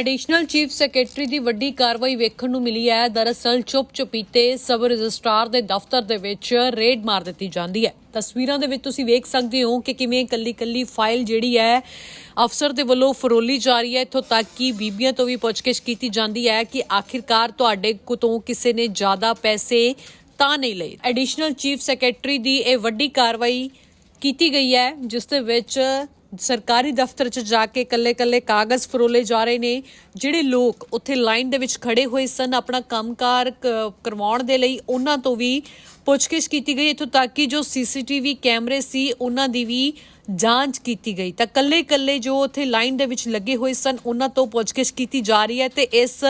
Additional chief secretary ਦੀ ਵੱਡੀ ਕਾਰਵਾਈ ਵੇਖਣ ਨੂੰ ਮਿਲੀ ਹੈ। ਦਰਅਸਲ ਚੁੱਪ ਚੁਪੀਤੇ ਸਬ ਰਜਿਸਟਰਾਰ ਦੇ ਦਫ਼ਤਰ ਦੇ ਵਿੱਚ ਰੇਡ ਮਾਰ ਦਿੱਤੀ ਜਾਂਦੀ ਹੈ। ਤਸਵੀਰਾਂ ਦੇ ਵਿੱਚ ਤੁਸੀਂ ਵੇਖ ਸਕਦੇ ਹੋ ਕਿ ਕਿਵੇਂ ਕੱਲੀ ਕੱਲੀ ਫਾਈਲ ਜਿਹੜੀ ਹੈ, ਅਫਸਰ ਦੇ ਵੱਲੋਂ ਫਰੋਲੀ ਜਾ ਰਹੀ ਹੈ। ਇੱਥੋਂ ਤੱਕ ਕਿ ਬੀਬੀਆਂ ਤੋਂ ਵੀ ਪੁੱਛਗਿੱਛ ਕੀਤੀ ਜਾਂਦੀ ਹੈ ਕਿ ਆਖਿਰਕਾਰ ਤੁਹਾਡੇ ਕੋਲੋਂ ਕਿਸੇ ਨੇ ਜ਼ਿਆਦਾ ਪੈਸੇ ਤਾਂ ਨਹੀਂ ਲਏ। ਐਡੀਸ਼ਨਲ ਚੀਫ ਸੈਕਟਰੀ ਦੀ ਇਹ ਵੱਡੀ ਕਾਰਵਾਈ ਕੀਤੀ ਗਈ ਹੈ, ਜਿਸ ਦੇ ਵਿੱਚ ਸਰਕਾਰੀ ਦਫ਼ਤਰ 'ਚ ਜਾ ਕੇ ਕੱਲੇ-ਕੱਲੇ ਕਾਗਜ਼ ਫਰੋਲੇ ਜਾ ਰਹੇ ਨੇ, ਜਿਹੜੇ ਲੋਕ ਉੱਥੇ ਲਾਈਨ ਦੇ ਵਿੱਚ ਖੜੇ ਹੋਏ ਸਨ ਆਪਣਾ ਕੰਮਕਾਰ ਕ- ਕਰਵਾਉਣ ਦੇ ਲਈ, ਉਹਨਾਂ ਤੋਂ ਵੀ ਪੁੱਛਗਿੱਛ ਕੀਤੀ ਗਈ ਇੱਥੋਂ ਤੱਕ ਕਿ ਜੋ ਸੀਸੀਟੀਵੀ ਕੈਮਰੇ ਸੀ, ਉਹਨਾਂ ਦੀ ਵੀ ਜਾਂਚ ਕੀਤੀ ਗਈ। ਤਾਂ ਕੱਲੇ-ਕੱਲੇ ਜੋ ਉੱਥੇ ਲਾਈਨ ਦੇ ਵਿੱਚ ਲੱਗੇ ਹੋਏ ਸਨ, ਉਹਨਾਂ ਤੋਂ ਪੁੱਛਗਿੱਛ ਕੀਤੀ ਜਾ ਰਹੀ ਹੈ ਤੇ ਇਸ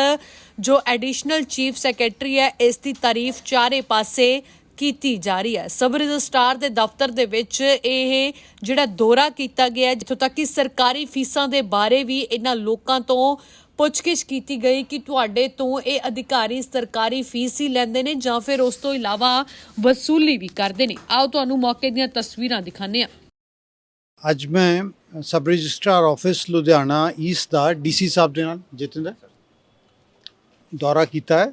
ਜੋ ਐਡੀਸ਼ਨਲ ਚੀਫ ਸੈਕਟਰੀ ਹੈ, ਇਸ ਦੀ ਤਾਰੀਫ ਚਾਰੇ ਪਾਸੇ ਕੀਤੀ ਜਾ ਰਹੀ ਹੈ। ਸਬ ਰਜਿਸਟਰਾਰ ਦੇ ਦਫ਼ਤਰ ਦੇ ਵਿੱਚ ਇਹ ਜਿਹੜਾ ਦੌਰਾ ਕੀਤਾ ਗਿਆ ਜਿੱਥੋਂ ਤੱਕ ਕਿ ਸਰਕਾਰੀ ਫੀਸਾਂ ਦੇ ਬਾਰੇ ਵੀ ਇਹਨਾਂ ਲੋਕਾਂ ਤੋਂ ਪੁੱਛਗਿੱਛ ਕੀਤੀ ਗਈ ਕਿ ਤੁਹਾਡੇ ਤੋਂ ਇਹ ਅਧਿਕਾਰੀ ਸਰਕਾਰੀ ਫੀਸ ਹੀ ਲੈਂਦੇ ਨੇ ਜਾਂ ਫਿਰ ਉਸ ਤੋਂ ਇਲਾਵਾ ਵਸੂਲੀ ਵੀ ਕਰਦੇ ਨੇ। ਆਓ ਤੁਹਾਨੂੰ ਮੌਕੇ ਦੀਆਂ ਤਸਵੀਰਾਂ ਦਿਖਾਉਂਦੇ ਹਾਂ। ਅੱਜ ਮੈਂ sub registrar office Ludhiana east ਦਾ ਡੀਸੀ ਸਾਹਿਬ ਦੇ ਨਾਲ ਜਤਿੰਦਰ ਦੌਰਾ ਕੀਤਾ ਹੈ।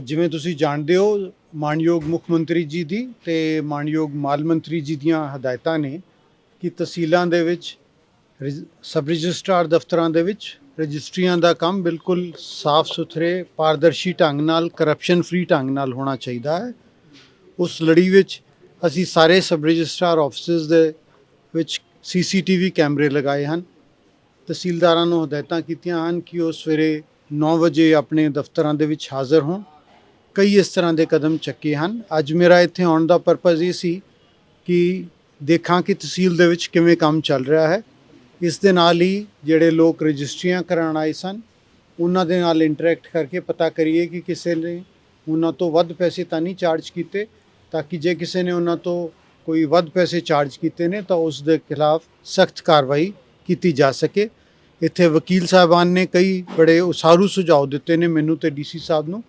ਜਿਵੇਂ ਤੁਸੀਂ ਜਾਣਦੇ ਹੋ ਮਾਨਯੋਗ ਮੁੱਖ ਮੰਤਰੀ ਜੀ ਦੀ ਤੇ ਮਾਨਯੋਗ ਮਾਲ ਮੰਤਰੀ ਜੀ ਦੀਆਂ ਹਦਾਇਤਾਂ ਨੇ ਕਿ ਤਹਿਸੀਲਾਂ ਦੇ ਵਿੱਚ, ਰਜਿ- ਸਬ ਰਜਿਸਟਰਾਰ ਦਫ਼ਤਰਾਂ ਦੇ ਵਿੱਚ ਰਜਿਸਟਰੀਆਂ ਦਾ ਕੰਮ ਬਿਲਕੁਲ ਸਾਫ਼ ਸੁਥਰੇ, ਪਾਰਦਰਸ਼ੀ ਢੰਗ ਨਾਲ ਕਰਪਸ਼ਨ ਫ੍ਰੀ ਢੰਗ ਨਾਲ ਹੋਣਾ ਚਾਹੀਦਾ ਹੈ। ਉਸ ਲੜੀ ਵਿੱਚ ਅਸੀਂ ਸਾਰੇ ਸਬ ਰਜਿਸਟਰਾਰ ਆਫਿਸਿਸ ਦੇ ਵਿੱਚ ਸੀਸੀਟੀਵੀ ਕੈਮਰੇ ਲਗਾਏ ਹਨ। ਤਹਿਸੀਲਦਾਰਾਂ ਨੂੰ ਹਦਾਇਤਾਂ ਕੀਤੀਆਂ ਹਨ ਕਿ ਉਹ ਸਵੇਰੇ 9 ਵਜੇ ਆਪਣੇ ਦਫ਼ਤਰਾਂ ਦੇ ਵਿੱਚ ਹਾਜ਼ਰ ਹੋਣ। ਕਈ ਇਸ ਤਰ੍ਹਾਂ ਦੇ ਕਦਮ ਚੱਕੇ ਹਨ। ਅੱਜ ਮੇਰਾ ਇੱਥੇ ਆਉਣ ਦਾ ਪਰਪਸ ਇਹ ਸੀ ਕਿ ਦੇਖਾਂ ਕਿ ਤਹਿਸੀਲ ਦੇ ਵਿੱਚ ਕਿਵੇਂ ਕੰਮ ਚੱਲ ਰਿਹਾ ਹੈ। ਇਸ ਦੇ ਨਾਲ ਹੀ ਜਿਹੜੇ ਲੋਕ ਰਜਿਸਟਰੀਆਂ ਕਰਾਉਣ ਆਏ ਸਨ, ਉਹਨਾਂ ਦੇ ਨਾਲ ਇੰਟਰੈਕਟ ਕਰਕੇ ਪਤਾ ਕਰੀਏ ਕਿ ਕਿਸੇ ਨੇ ਉਹਨਾਂ ਤੋਂ ਵੱਧ ਪੈਸੇ ਤਾਂ ਨਹੀਂ ਚਾਰਜ ਕੀਤੇ, ਤਾਂ ਕਿ ਜੇ ਕਿਸੇ ਨੇ ਉਹਨਾਂ ਤੋਂ ਕੋਈ ਵੱਧ ਪੈਸੇ ਚਾਰਜ ਕੀਤੇ ਨੇ, ਤਾਂ ਉਸ ਦੇ ਖਿਲਾਫ ਸਖਤ ਕਾਰਵਾਈ ਕੀਤੀ ਜਾ ਸਕੇ। ਇੱਥੇ ਵਕੀਲ ਸਾਹਿਬਾਨ ਨੇ ਕਈ ਬੜੇ ਉਸਾਰੂ ਸੁਝਾਅ ਦਿੱਤੇ ਨੇ ਮੈਨੂੰ ਤੇ ਡੀਸੀ ਸਾਹਿਬ ਨੂੰ।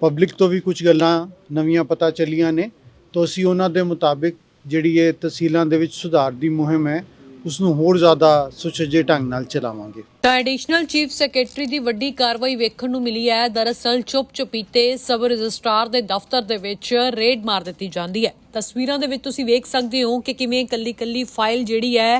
ਪਬਲਿਕ ਤੋਂ ਵੀ ਕੁਝ ਗੱਲਾਂ ਨਵੀਆਂ ਪਤਾ ਚੱਲੀਆਂ ਨੇ, ਤਾਂ ਅਸੀਂ ਉਹਨਾਂ ਦੇ ਮੁਤਾਬਿਕ ਜਿਹੜੀ ਇਹ ਤਹਿਸੀਲਾਂ ਦੇ ਵਿੱਚ ਸੁਧਾਰ ਦੀ ਮੁਹਿੰਮ ਹੈ ਉਸ ਨੂੰ ਹੋਰ ਜ਼ਿਆਦਾ ਸੁਚੱਜੇ ਢੰਗ ਨਾਲ ਚਲਾਵਾਂਗੇ। ਤਾਂ ਐਡੀਸ਼ਨਲ ਚੀਫ ਸੈਕਟਰੀ ਦੀ ਵੱਡੀ ਕਾਰਵਾਈ ਵੇਖਣ ਨੂੰ ਮਿਲੀ ਹੈ। ਦਰਅਸਲ ਚੁੱਪ ਚੁਪੀਤੇ ਸਬ ਰਜਿਸਟਰਾਰ ਦੇ ਦਫ਼ਤਰ ਦੇ ਵਿੱਚ ਰੇਡ ਮਾਰ ਦਿੱਤੀ ਜਾਂਦੀ ਹੈ। ਤਸਵੀਰਾਂ ਦੇ ਵਿੱਚ ਤੁਸੀਂ ਵੇਖ ਸਕਦੇ ਹੋ ਕਿ ਕਿਵੇਂ ਕੱਲੀ ਕੱਲੀ ਫਾਈਲ ਜਿਹੜੀ ਹੈ,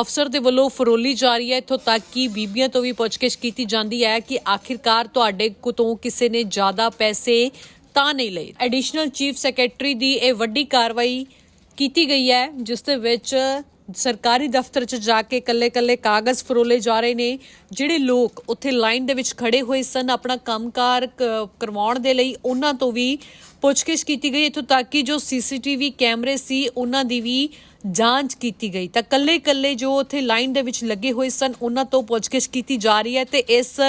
ਅਫਸਰ ਦੇ ਵੱਲੋਂ ਫਰੋਲੀ ਜਾ ਰਹੀ ਹੈ। ਇੱਥੋਂ ਤੱਕ ਕਿ ਬੀਬੀਆਂ ਤੋਂ ਵੀ ਪੁੱਛਗਿੱਛ ਕੀਤੀ ਜਾਂਦੀ ਹੈ ਕਿ ਆਖਿਰਕਾਰ ਤੁਹਾਡੇ ਕੋਲੋਂ ਕਿਸੇ ਨੇ ਜ਼ਿਆਦਾ ਪੈਸੇ ਤਾਂ ਨਹੀਂ ਲਏ। ਐਡੀਸ਼ਨਲ ਚੀਫ ਸੈਕਟਰੀ ਦੀ ਇਹ ਵੱਡੀ ਕਾਰਵਾਈ ਕੀਤੀ ਗਈ ਹੈ, ਜਿਸ ਦੇ ਵਿੱਚ ਸਰਕਾਰੀ ਦਫ਼ਤਰ 'ਚ ਜਾ ਕੇ ਕੱਲੇ-ਕੱਲੇ ਕਾਗਜ਼ ਫਰੋਲੇ ਜਾ ਰਹੇ ਨੇ। ਜਿਹੜੇ ਲੋਕ ਉੱਥੇ ਲਾਈਨ ਦੇ ਵਿੱਚ ਖੜੇ ਹੋਏ ਸਨ ਆਪਣਾ ਕੰਮਕਾਰ ਕ- ਕਰਵਾਉਣ ਦੇ ਲਈ, ਉਹਨਾਂ ਤੋਂ ਵੀ ਪੁੱਛਗਿੱਛ ਕੀਤੀ ਗਈ ਇੱਥੋਂ ਤੱਕ ਕਿ ਜੋ ਸੀਸੀਟੀਵੀ ਕੈਮਰੇ ਸੀ, ਉਹਨਾਂ ਦੀ ਵੀ ਜਾਂਚ ਕੀਤੀ ਗਈ। ਤਾਂ ਕੱਲੇ-ਕੱਲੇ ਜੋ ਉੱਥੇ ਲਾਈਨ ਦੇ ਵਿੱਚ ਲੱਗੇ ਹੋਏ ਸਨ, ਉਹਨਾਂ ਤੋਂ ਪੁੱਛਗਿੱਛ ਕੀਤੀ ਜਾ ਰਹੀ ਹੈ ਤੇ ਇਸ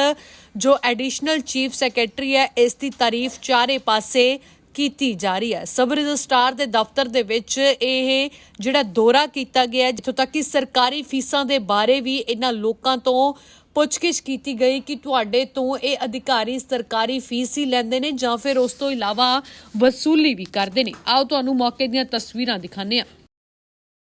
ਜੋ ਐਡੀਸ਼ਨਲ ਚੀਫ ਸੈਕਟਰੀ ਹੈ, ਇਸ ਦੀ ਤਾਰੀਫ ਚਾਰੇ ਪਾਸੇ ਕੀਤੀ ਜਾ ਰਹੀ ਹੈ। ਸਬ ਰਜਿਸਟਾਰ ਦੇ ਦਫ਼ਤਰ ਦੇ ਵਿੱਚ ਇਹ ਜਿਹੜਾ ਦੌਰਾ ਕੀਤਾ ਗਿਆ ਜਿੱਥੋਂ ਤੱਕ ਕਿ ਸਰਕਾਰੀ ਫੀਸਾਂ ਦੇ ਬਾਰੇ ਵੀ ਇਹਨਾਂ ਲੋਕਾਂ ਤੋਂ ਪੁੱਛਗਿੱਛ ਕੀਤੀ ਗਈ ਕਿ ਤੁਹਾਡੇ ਤੋਂ ਇਹ ਅਧਿਕਾਰੀ ਸਰਕਾਰੀ ਫੀਸ ਹੀ ਲੈਂਦੇ ਨੇ ਜਾਂ ਫਿਰ ਉਸ ਤੋਂ ਇਲਾਵਾ ਵਸੂਲੀ ਵੀ ਕਰਦੇ ਨੇ। ਆਓ ਤੁਹਾਨੂੰ ਮੌਕੇ ਦੀਆਂ ਤਸਵੀਰਾਂ ਦਿਖਾਉਂਦੇ ਹਾਂ।